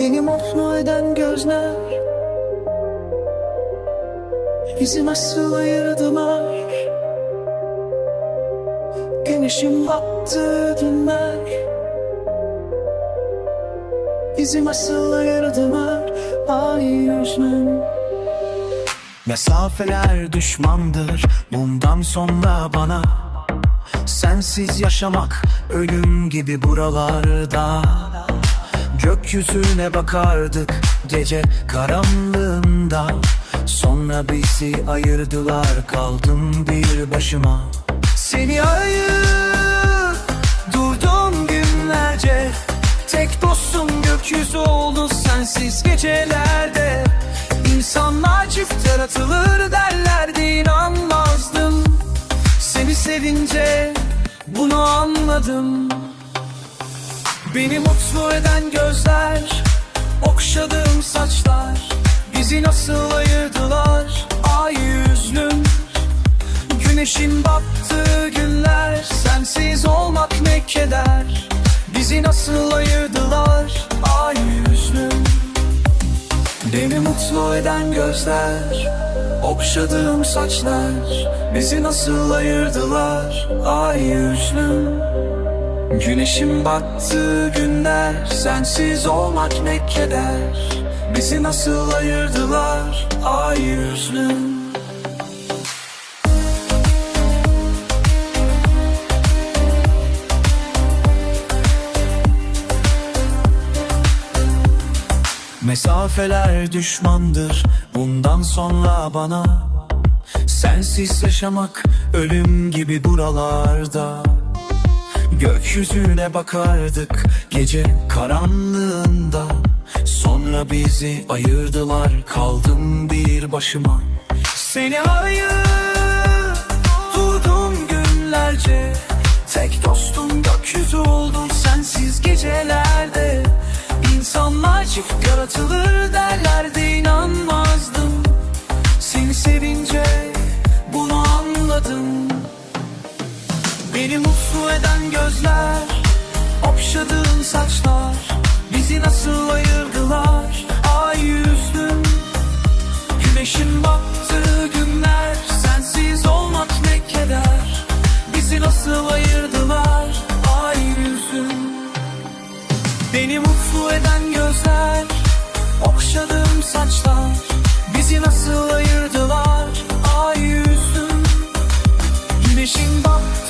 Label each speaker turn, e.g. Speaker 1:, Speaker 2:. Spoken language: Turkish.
Speaker 1: Beni mutlu eden gözler. Bizi nasıl ayırdılar. Güneşin battığı günler Bizi nasıl ayırdılar. Ay yüzüm. Mesafeler düşmandır. Bundan sonra bana Sensiz yaşamak ölüm gibi buralarda Gökyüzüne bakardık gece karanlığında. Sonra bizi ayırdılar kaldım bir başıma. Seni ayır durdum günlerce. Tek dostum gökyüzü oldu sensiz gecelerde. İnsanlar çift yaratılır derlerdi inanmazdım. Seni sevince bunu anladım Beni mutlu eden gözler Okşadığım saçlar Bizi nasıl ayırdılar? Ay yüzlüm Güneşin battığı günler Sensiz olmak ne keder? Bizi nasıl ayırdılar? Ay yüzlüm Beni mutlu eden gözler Okşadığım saçlar Bizi nasıl ayırdılar? Ay yüzlüm Güneşin battığı günler Sensiz olmak ne keder? Bizi nasıl ayırdılar Ay yüzlüm Mesafeler düşmandır bundan sonra bana. Sensiz yaşamak ölüm gibi buralarda Gökyüzüne bakardık gece karanlığında. Sonra bizi ayırdılar kaldım bir başıma. Seni ayır durdum günlerce. Tek dostum gökyüzü oldun sensiz gecelerde. İnsanlar çift yaratılır derlerdi inanmazdım. Seni sevince bunu anladım. Beni mutlu Görmeden gözler Okşadığın saçlar Bizi nasıl ayırdılar? Ay yüzdün Güneşin battığı günler Sensiz olmak ne keder? Bizi nasıl ayırdılar? Ay yüzdün Beni mutlu eden gözler Okşadığım saçlar Bizi nasıl ayırdılar? Ay yüzdün Güneşin battığı